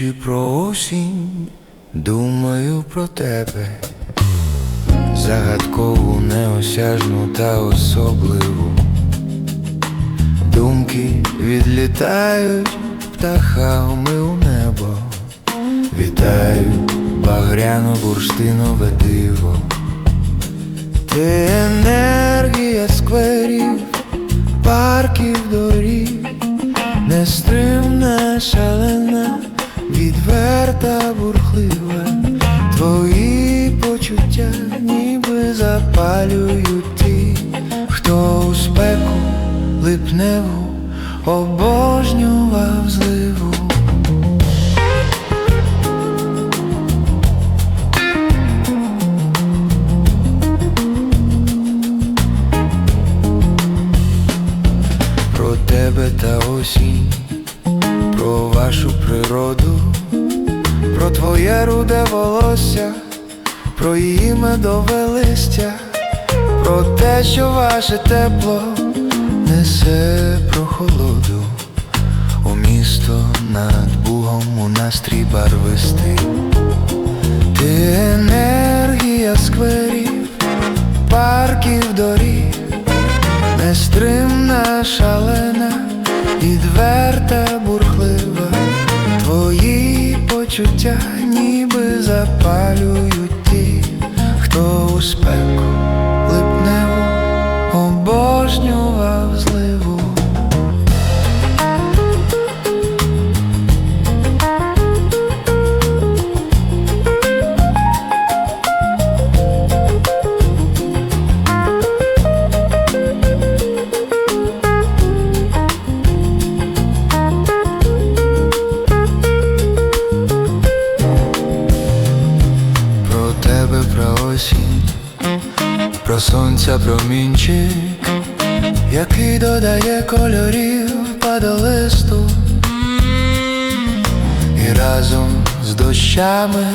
Ночі про осінь думаю про тебе, загадкову, неосяжну та особливу. Думки відлітають птахами у небо, Вітаю багряну бурштинове диво. Ти енергія скверів, парків до липневу обожнював зливу. Про тебе та осінь, про вашу природу, про твоє руде волосся, про її медове листя, про те, що ваше тепло несе прохолоду. У місто над Бугом у настрій барвистий. Ти енергія скверів, парків доріг, нестримна, шалена, відверта, бурхлива, твої почуття ніби запалюють ті, хто у про сонця промінчик, який додає кольорів падолисту І разом з дощами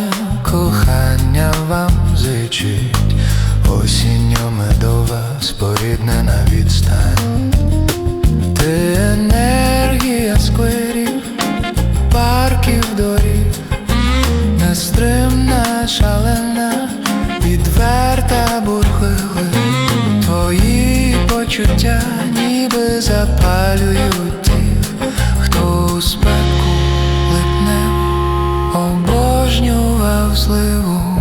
кохання вам зичить. Осінньо медова споріднена відстань почуття ніби запалюють тих, хто у спеку липне, обожнював зливу